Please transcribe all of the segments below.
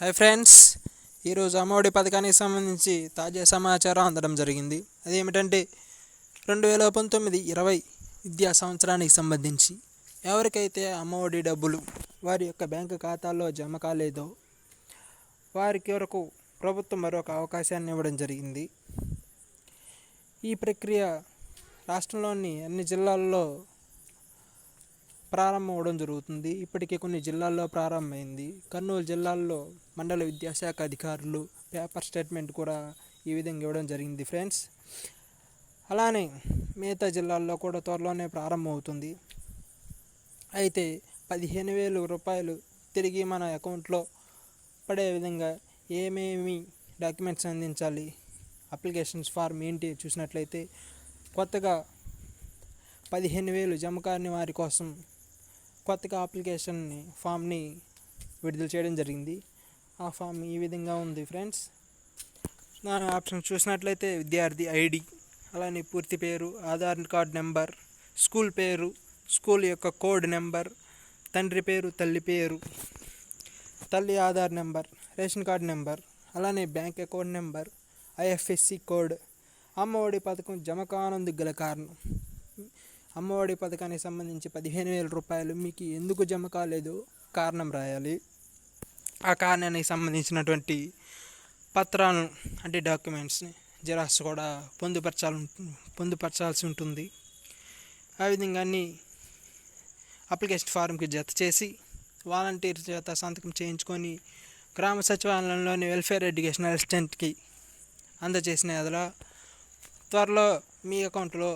Hi friends ఈరోజు అమ్మఒడి పథకానికి సంబంధించి తాజా సమాచారం అందడం జరిగింది. అదేమిటంటే రెండు వేల పంతొమ్మిది ఇరవై విద్యా సంవత్సరానికి సంబంధించి ఎవరికైతే అమ్మఒడి డబ్బులు వారి యొక్క బ్యాంకు ఖాతాల్లో జమ కాలేదో వారికి వరకు ప్రభుత్వం మరొక అవకాశాన్ని ఇవ్వడం జరిగింది. ఈ ప్రక్రియ రాష్ట్రంలోని అన్ని జిల్లాల్లో ప్రారంభం అవడం జరుగుతుంది. ఇప్పటికే కొన్ని జిల్లాల్లో ప్రారంభమైంది. కర్నూలు జిల్లాల్లో మండల విద్యాశాఖ అధికారులు పేపర్ స్టేట్మెంట్ కూడా ఈ విధంగా ఇవ్వడం జరిగింది ఫ్రెండ్స్. అలానే మిగతా జిల్లాల్లో కూడా త్వరలోనే ప్రారంభమవుతుంది. అయితే పదిహేను వేలు రూపాయలు తిరిగి మన అకౌంట్లో పడే విధంగా ఏమేమి డాక్యుమెంట్స్ అందించాలి? అప్లికేషన్స్ ఫార్మ్ ఏంటి? చూసినట్లయితే కొత్తగా పదిహేను వేలు జమ కాని వారి కోసం కొత్తగా అప్లికేషన్ని ఫామ్ని విడుదల చేయడం జరిగింది. ఆ ఫామ్ ఈ విధంగా ఉంది ఫ్రెండ్స్. దాని ఆప్షన్ చూసినట్లయితే విద్యార్థి ఐడి అలానే పూర్తి పేరు ఆధార్ కార్డ్ నెంబర్ స్కూల్ పేరు స్కూల్ యొక్క కోడ్ నెంబర్ తండ్రి పేరు తల్లి పేరు తల్లి Aadhaar number ration card number అలానే bank account number IFSC code. Ammavodi పథకం జమ కానందుకు గల కారణం? అమ్మఒడి పథకానికి సంబంధించి పదిహేను వేల రూపాయలు మీకు ఎందుకు జమ కాలేదు? కారణం రాయాలి. ఆ కారణానికి సంబంధించినటువంటి పత్రాలను అంటే డాక్యుమెంట్స్ని జిరాక్స్ కూడా పొందుపరచాలి పొందుపరచాల్సి ఉంటుంది. ఆ విధంగా అన్ని అప్లికేషన్ ఫారంకి జత చేసి వాలంటీర్ చేత సంతకం చేయించుకొని గ్రామ సచివాలయంలోని వెల్ఫేర్ ఎడ్యుకేషన్ అసిస్టెంట్కి అందజేసిన ఎదలా త్వరలో మీ అకౌంట్లో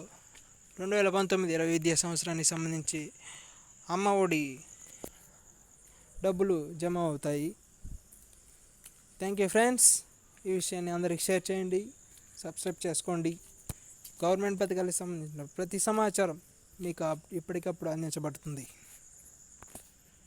రెండు వేల పంతొమ్మిది ఇరవై విద్యా సంవత్సరానికి సంబంధించి అమ్మ ఒడి డబ్బులు జమ అవుతాయి. థ్యాంక్ యూ ఫ్రెండ్స్ ఈ విషయాన్ని అందరికి షేర్ చేయండి. సబ్స్క్రైబ్ చేసుకోండి. గవర్నమెంట్ పథకాలకు సంబంధించిన ప్రతి సమాచారం మీకు ఇప్పటికప్పుడు ఎప్పటికప్పుడు అందించబడుతుంది.